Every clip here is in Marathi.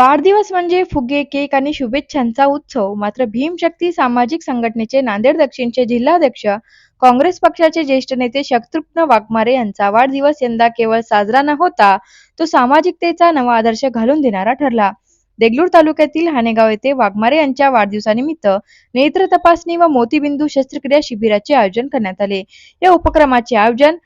वाढदिवस म्हणजे फुगे केक आणि शुभेच्छांचा उत्सव. मात्र भीमशक्ती सामाजिक संघटनेचे नांदेड दक्षिणचे जिल्हाध्यक्ष काँग्रेस पक्षाचे ज्येष्ठ नेते शत्रुघ्न वाघमारे यांचा वाढदिवस यंदा केवळ साजरा न होता तो सामाजिकतेचा नवा आदर्श घालून देणारा ठरला. देगलूर तालुक्यातील हानेगाव येथे वाघमारे यांच्या वाढदिवसानिमित्त नेत्र तपासणी व मोतीबिंदू शस्त्रक्रिया शिबिराचे आयोजन करण्यात आले. या उपक्रमाचे आयोजन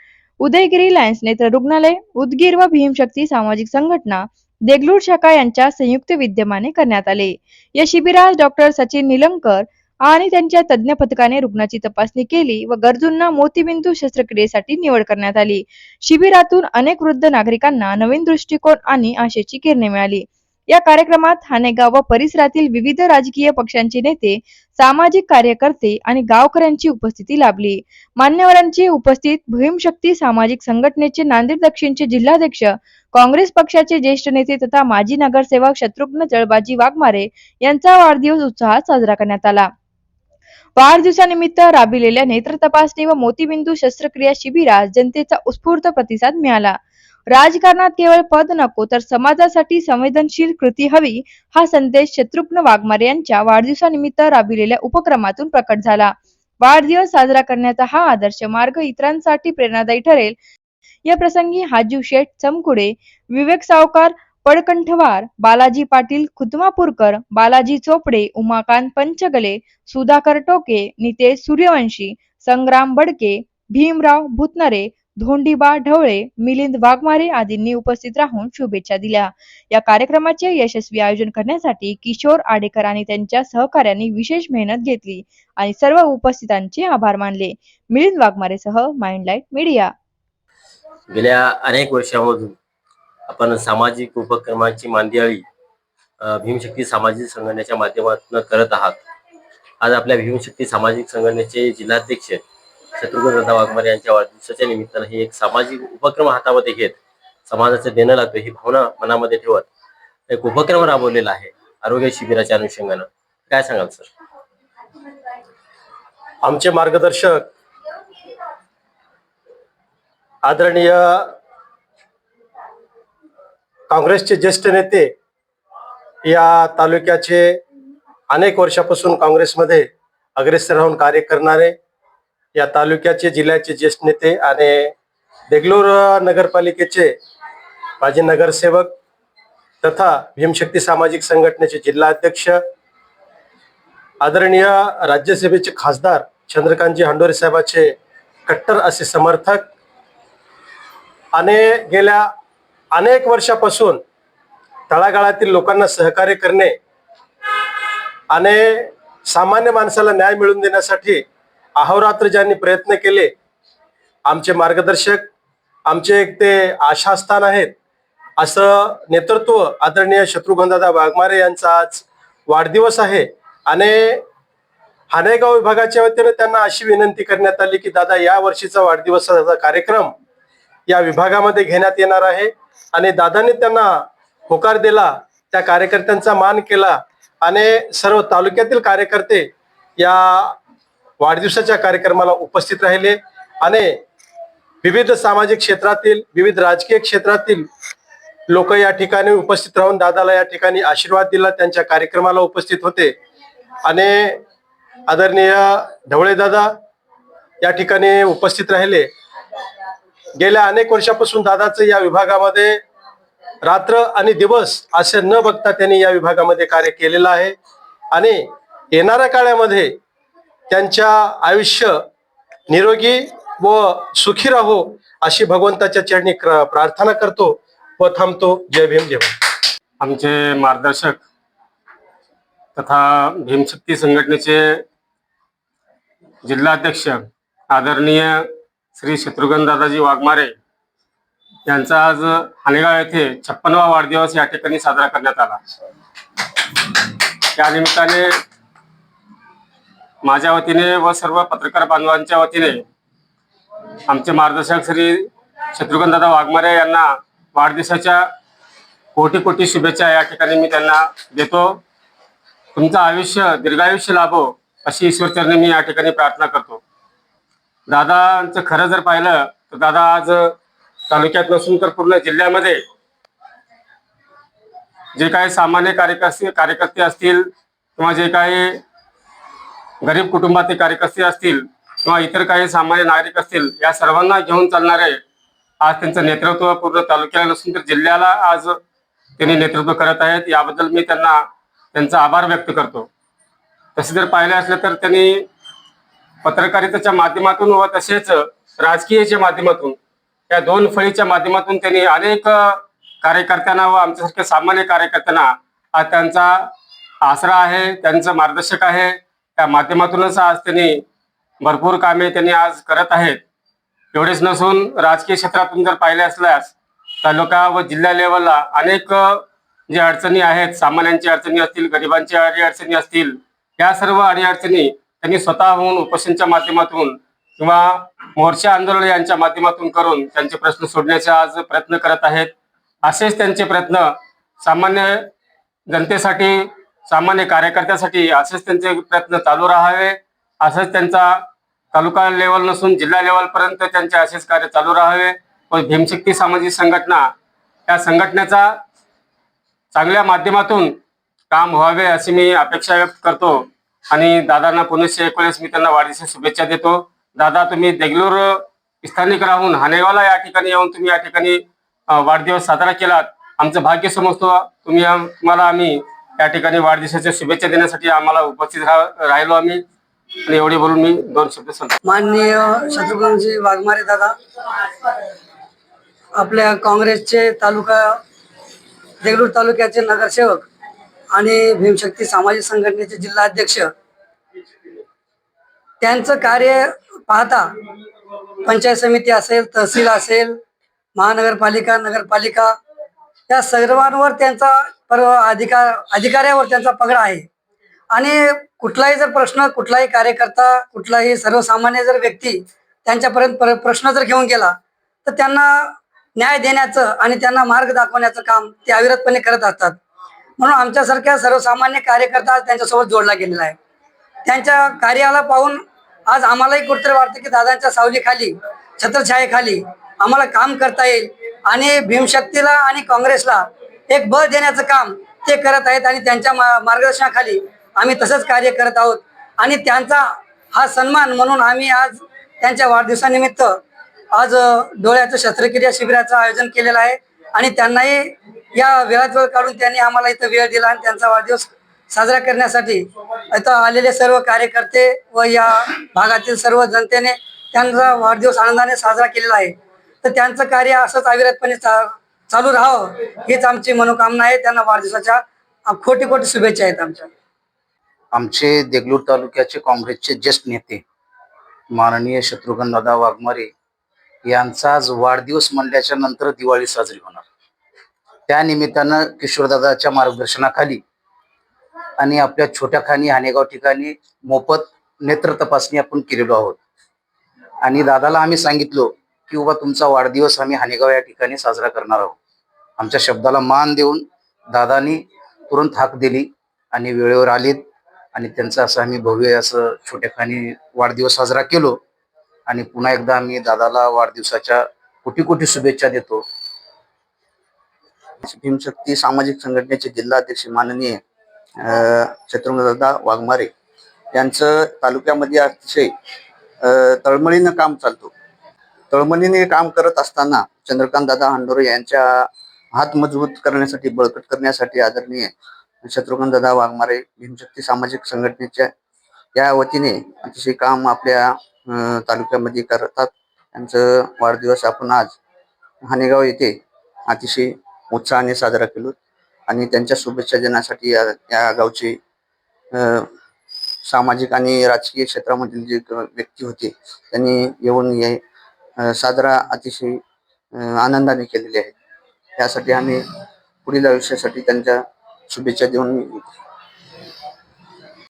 उदयगिरी लायन्स नेत्र रुग्णालय उदगीर व भीमशक्ती सामाजिक संघटना देगलूर शाखा यांच्या संयुक्त विद्यमाने करण्यात आले. या शिबिरात डॉक्टर सचिन निलंकर आणि त्यांच्या तज्ञ पथकाने रुग्णाची तपासणी केली व गरजूंना मोतीबिंदू शस्त्रक्रियेसाठी निवड करण्यात आली. शिबिरातून अनेक वृद्ध नागरिकांना नवीन दृष्टिकोन आणि आशेची किरणे मिळाली. या कार्यक्रमात हानेगाव व परिसरातील विविध राजकीय पक्षांचे नेते सामाजिक कार्यकर्ते आणि गावकऱ्यांची उपस्थिती लाभली. मान्यवरांची उपस्थित भीमशक्ती सामाजिक संघटनेचे नांदेड दक्षिणचे जिल्हाध्यक्ष काँग्रेस पक्षाचे ज्येष्ठ नेते तथा माजी नगरसेवक शत्रुघ्न जळबाजी वाघमारे यांचा वाढदिवस उत्साहात साजरा करण्यात आला. वाढदिवसानिमित्त राबिलेल्या नेत्र तपासणी व मोतीबिंदू शस्त्रक्रिया शिबिरास जनतेचा उत्स्फूर्त प्रतिसाद मिळाला. राजकारणात केवळ पद नको तर समाजासाठी संवेदनशील कृती हवी हा संदेश शत्रुघ्न वाघमारे यांच्या वाढदिवसानिमित्त राबविलेल्या उपक्रमातून प्रकट झाला. वाढदिवस साजरा करण्याचा हा आदर्श मार्ग इतरांसाठी प्रेरणादायी ठरेल. या प्रसंगी हाजू शेठ चमकुडे विवेक सावकार पडकंठवार बालाजी पाटील खुतमापूरकर बालाजी चोपडे उमाकांत पंचगले सुधाकर टोके नितेश सूर्यवंशी संग्राम बडके भीमराव भुतनरे धोंडीबा ढवळे मिलिंद वाघमारे आदींनी उपस्थित राहून शुभेच्छा दिल्या. या कार्यक्रमाचे यशस्वी आयोजन करण्यासाठी किशोर आडेकर आणि त्यांच्या सहकार्यांनी विशेष मेहनत घेतली आणि सर्व उपस्थितांचे आभार मानले. मिलिंद वाघमारेसह माइंडलाईट मीडिया. गेल्या अनेक वर्षामधून आपण सामाजिक उपक्रमांची मांदियाळी भीमशक्ती सामाजिक संघटनेच्या माध्यमातून करत आहात. आज आपल्या भीमशक्ती सामाजिक संघटनेचे जिल्हाध्यक्ष शत्रुघ्न वाघमारे यांच्या वाढदिवसाच्या निमित्तानं हे एक सामाजिक उपक्रम हातामध्ये घेत समाजाचं देणं लागतं ही भावना मनामध्ये ठेवत एक उपक्रम राबवलेला आहे आरोग्य शिबिराच्या अनुषंगानं. काय सांगाल सर? आमचे मार्गदर्शक आदरणीय काँग्रेसचे ज्येष्ठ नेते या तालुक्याचे अनेक वर्षापासून काँग्रेसमध्ये अग्रेसर राहून कार्य करणारे या तालुक्याचे जिल्ह्याचे ज्येष्ठ नेते आणि देगलूर नगरपालिकेचे माजी नगरसेवक तथा भीमशक्ती सामाजिक संघटनेचे जिल्हाध्यक्ष आदरणीय राज्यसभेचे खासदार चंद्रकांतजी हंडोरे साहेबाचे कट्टर असे समर्थक आणि गेल्या अनेक वर्षापासून तळागाळातील लोकांना सहकार्य करणे आणि सामान्य माणसाला न्याय मिळवून देण्यासाठी अहोरात्र ज्यांनी प्रयत्न केले. आमचे मार्गदर्शक आमचे एक ते आशास्थान आहेत. असं नेतृत्व आदरणीय शत्रुघ्नदादा वाघमारे यांचा आज वाढदिवस आहे. आणि हानेगाव विभागाच्या वतीने त्यांना अशी विनंती करण्यात आली की दादा या वर्षीचा वाढदिवसाचा कार्यक्रम या विभागामध्ये घेण्यात येणार आहे. आणि दादांनी त्यांना होकार दिला त्या कार्यकर्त्यांचा मान केला. आणि सर्व तालुक्यातील कार्यकर्ते या वाढदिवसाच्या कार्यक्रमाला उपस्थित राहिले आणि विविध सामाजिक क्षेत्रातील विविध राजकीय क्षेत्रातील लोक या ठिकाणी उपस्थित राहून दादाला या ठिकाणी आशीर्वाद दिला त्यांच्या कार्यक्रमाला उपस्थित होते. आणि आदरणीय ढवळे दादा या ठिकाणी उपस्थित राहिले. गेल्या अनेक वर्षापासून दादाचं या विभागामध्ये रात्र आणि दिवस असे न बघता त्यांनी या विभागामध्ये कार्य केलेलं आहे. आणि येणाऱ्या काळामध्ये त्यांच्या आयुष्य निरोगी व सुखी राहो अशी भगवंताच्या चरणी प्रार्थना करतो व थांबतो. जय भीम देव. आमचे मार्गदर्शक तथा भीमशक्ती संघटनेचे जिल्हाध्यक्ष आदरणीय श्री शत्रुघ्न दादाजी वाघमारे यांचा आज हानेगाव येथे छप्पनवा वाढदिवस या ठिकाणी साजरा करण्यात आला. त्या निमित्ताने माझ्या वतीने व सर्व पत्रकार बांधवांच्या वतीने आमचे मार्गदर्शक श्री शत्रुघ्नदादा वाघमारे यांना वाढदिवसाच्या कोटी कोटी शुभेच्छा या ठिकाणी मी त्यांना देतो. तुमचं आयुष्य दीर्घायुष्य लाभो अशी ईश्वरचरणी मी या ठिकाणी प्रार्थना करतो. दादांचं खरं जर पाहिलं तर दादा आज तालुक्यात नसून तर पूर्ण जिल्ह्यामध्ये जे काही सामान्य कार्यकर्ते कार्यकर्ते असतील किंवा जे काही गरीब कुटुंबातील कार्यकर्ते असतील किंवा इतर काही सामान्य नागरिक असतील या सर्वांना घेऊन चालणारे आज त्यांचं नेतृत्व पूर्ण तालुक्याला नसून तर जिल्ह्याला आज त्यांनी नेतृत्व करत आहेत. याबद्दल मी त्यांना त्यांचा आभार व्यक्त करतो. तसे जर पाहिलं असलं तर त्यांनी पत्रकारितेच्या माध्यमातून व तसेच राजकीयच्या माध्यमातून या दोन फळीच्या माध्यमातून त्यांनी अनेक कार्यकर्त्यांना व आमच्यासारख्या सामान्य कार्यकर्त्यांना आज त्यांचा आसरा आहे त्यांचं मार्गदर्शक आहे. त्या माध्यमातूनच आज त्यांनी भरपूर कामे त्यांनी आज करत आहेत. एवढेच नसून राजकीय क्षेत्रातून जर पाहिले असल्यास तालुका व जिल्हा लेवलला अनेक जे अडचणी आहेत सामान्यांची अडचणी असतील गरिबांची अडी अडचणी असतील या सर्व अडी अडचणी त्यांनी स्वतःहून उपोषणच्या माध्यमातून किंवा मोर्चा आंदोलन यांच्या माध्यमातून करून त्यांचे प्रश्न सोडण्याचे आज प्रयत्न करत आहेत. असेच त्यांचे प्रयत्न सामान्य जनतेसाठी सामान्य कार्यकर्त्यासाठी असेच त्यांचे प्रयत्न चालू राहावे. असंच त्यांचा तालुका लेवल नसून जिल्हा लेवलपर्यंत त्यांचे असेच कार्य चालू राहावे. व भीमशक्ती सामाजिक संघटना या संघटनेचा चांगल्या माध्यमातून काम व्हावे अशी मी अपेक्षा व्यक्त करतो. आणि दादांना पुनश्च एक वेळेस मी त्यांना वाढीच्या शुभेच्छा देतो. दादा तुम्ही देगलूर स्थानिक राहून हानेगावला या ठिकाणी येऊन तुम्ही या ठिकाणी वाढदिवस साजरा केलात. आमचं भाग्य समजतो. तुम्ही तुम्हाला आम्ही या ठिकाणी वाढदिवसाच्या शुभेच्छा देण्यासाठी आम्हाला उपस्थित राह- राहिलो आम्ही. आणि एवढे बोलून मी दोन शब्द सांगतो माननीय शत्रुघ्नजी वाघमारे दादा आपल्या काँग्रेसचे तालुका देगलूर तालुक्याचे नगरसेवक आणि भीमशक्ती सामाजिक संघटनेचे जिल्हा अध्यक्ष त्यांचं कार्य पाहता पंचायत समिती असेल तहसील असेल महानगरपालिका नगरपालिका या सर्वांवर त्यांचा पर अधिकार अधिकाऱ्यावर त्यांचा पगडा आहे. आणि कुठलाही जर प्रश्न कुठलाही कार्यकर्ता कुठलाही सर्वसामान्य जर व्यक्ती त्यांच्यापर्यंत प्र प्रश्न जर घेऊन गेला तर त्यांना न्याय देण्याचं आणि त्यांना मार्ग दाखवण्याचं काम ते अविरतपणे करत असतात. म्हणून आमच्यासारख्या सर्वसामान्य कार्यकर्ता त्यांच्यासोबत जोडला गेलेला आहे. त्यांच्या कार्याला पाहून आज आम्हालाही कुठेतरी वाटतं की दादांच्या सावलीखाली छत्रछायेखाली आम्हाला काम करता येईल. आणि भीमशक्तीला आणि काँग्रेसला एक बळ देण्याचं काम ते करत आहेत आणि त्यांच्या मा- मार्गदर्शनाखाली आम्ही तसंच कार्य करत आहोत. आणि त्यांचा हा सन्मान म्हणून आम्ही आज त्यांच्या वाढदिवसानिमित्त आज डोळ्याचं शस्त्रक्रिया शिबिराचं आयोजन केलेलं आहे. आणि त्यांनाही या वेळात वेळ काढून त्यांनी आम्हाला इथं वेळ दिला आणि त्यांचा वाढदिवस साजरा करण्यासाठी इथं आलेले सर्व कार्यकर्ते व या भागातील सर्व जनतेने त्यांचा वाढदिवस आनंदाने साजरा केलेला आहे. तर त्यांचं कार्य असंच अविरतपणे चालू राहावं. हीच आमची मनोकामना आहे. त्यांना वाढदिवसाच्या खोटी खोटी शुभेच्छा आहेत आमच्या. आमचे देगलूर तालुक्याचे काँग्रेसचे ज्येष्ठ नेते माननीय शत्रुघ्नदादा वाघमारे यांचा आज वाढदिवस म्हणल्याच्या नंतर दिवाळी साजरी होणार. त्या निमित्तानं किशोरदादाच्या मार्गदर्शनाखाली आणि आपल्या छोट्या खानी हानेगाव ठिकाणी मोफत नेत्र तपासणी आपण केलेलो आहोत. आणि दादाला आम्ही सांगितलो की बाबा तुमचा वाढदिवस आम्ही हानेगाव या ठिकाणी साजरा करणार आहोत. आमच्या शब्दाला मान देऊन दादानी तुरंत हाक दिली आणि वेळेवर आलीत. आणि त्यांचं असं आम्ही भव्य असं छोट्याखानी वाढदिवस साजरा केलो. आणि पुन्हा एकदा आम्ही दादाला वाढदिवसाच्या कोटी कोटी शुभेच्छा देतो. भीमशक्ती सामाजिक संघटनेचे जिल्हाध्यक्ष माननीय शत्रुघ्नदादा वाघमारे यांचं तालुक्यामध्ये अतिशय तळमळीनं काम चालतो. तळमळीने काम करत असताना चंद्रकांत दादा हंडोरे यांच्या हात मजबूत करण्यासाठी बळकट करण्यासाठी आदरणीय शत्रुघ्न दादा वाघमारे भीमशक्ती सामाजिक संघटनेच्या या वतीने अतिशय काम आपल्या तालुक्यामध्ये करतात. त्यांचं वाढदिवस आपण आज हानेगाव येथे अतिशय उत्साहाने साजरा केलो. आणि त्यांच्या शुभेच्छा देण्यासाठी या या गावचे सामाजिक आणि राजकीय क्षेत्रामधील जे व्यक्ती होते त्यांनी येऊन हे साजरा अतिशय आनंदाने केलेले आहे त्यासाठी आम्ही पुढील आयुष्यासाठी त्यांच्या शुभेच्छा देऊन